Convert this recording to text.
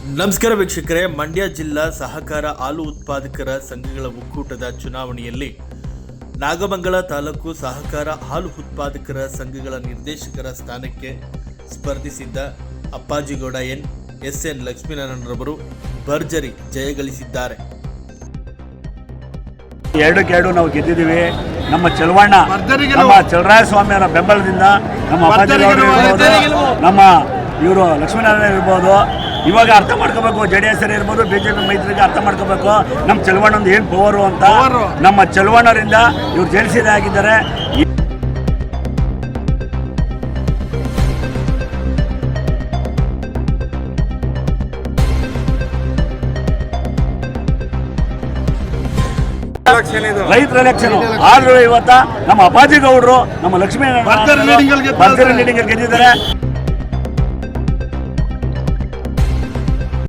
ನಮಸ್ಕಾರ ವೀಕ್ಷಕರೇ ಮಂಡ್ಯ ಜಿಲ್ಲಾ ಸಹಕಾರ ಹಾಲು ಉತ್ಪಾದಕರ ಸಂಘಗಳ ಒಕ್ಕೂಟದ ಚುನಾವಣೆಯಲ್ಲಿ ನಾಗಮಂಗಲ ತಾಲೂಕು ಸಹಕಾರ ಹಾಲು ಉತ್ಪಾದಕರ ಸಂಘಗಳ ನಿರ್ದೇಶಕರ ಸ್ಥಾನಕ್ಕೆ ಸ್ಪರ್ಧಿಸಿದ್ದ ಅಪ್ಪಾಜಿಗೌಡ ಎನ್ ಎಸ್ ಎನ್ ಲಕ್ಷ್ಮೀನಾರಾಯಣರವರು ಭರ್ಜರಿ ಜಯಗಳಿಸಿದ್ದಾರೆ ಎರಡಕ್ಕೆ ಎರಡು ನಾವು ಗೆದ್ದಿದ್ದೀವಿ. ನಮ್ಮ ಚಲವಣ್ಣ ನಮ್ಮ ಚಲರಾಯ ಸ್ವಾಮಿಯವರ ಬೆಂಬಲದಿಂದ ನಮ್ಮ ಅಪ್ಪಾಜಿ ನಮ್ಮ ಇವರು ಲಕ್ಷ್ಮೀನಾರಾಯಣ ಇರ್ಬೋದು ಇವಾಗ ಅರ್ಥ ಮಾಡ್ಕೋಬೇಕು ಜೆ ಡಿ ಎಸ್ ಇರ್ಬೋದು ಬಿ ಜೆ ಪಿ ಮೈತ್ರಿಗೆ ಅರ್ಥ ಮಾಡ್ಕೋಬೇಕು. ನಮ್ಮ ಚಲವಣ್ಣಂದು ಏನು ಪವರು ಅಂತ. ನಮ್ಮ ಚಲವಣ್ಣರಿಂದ ಇವ್ರು ಜೆಲ್ಸಿದೆ ಆಗಿದ್ದಾರೆ. ರೈತರ ಎಲೆಕ್ಷನ್ ಆದ್ರೂ ಇವತ್ತ ನಮ್ಮ ಅಪ್ಪಾಜಿ ಗೌಡ್ರು ನಮ್ಮ ಲಕ್ಷ್ಮೀ ಗೆದ್ದಿದ್ದಾರೆ.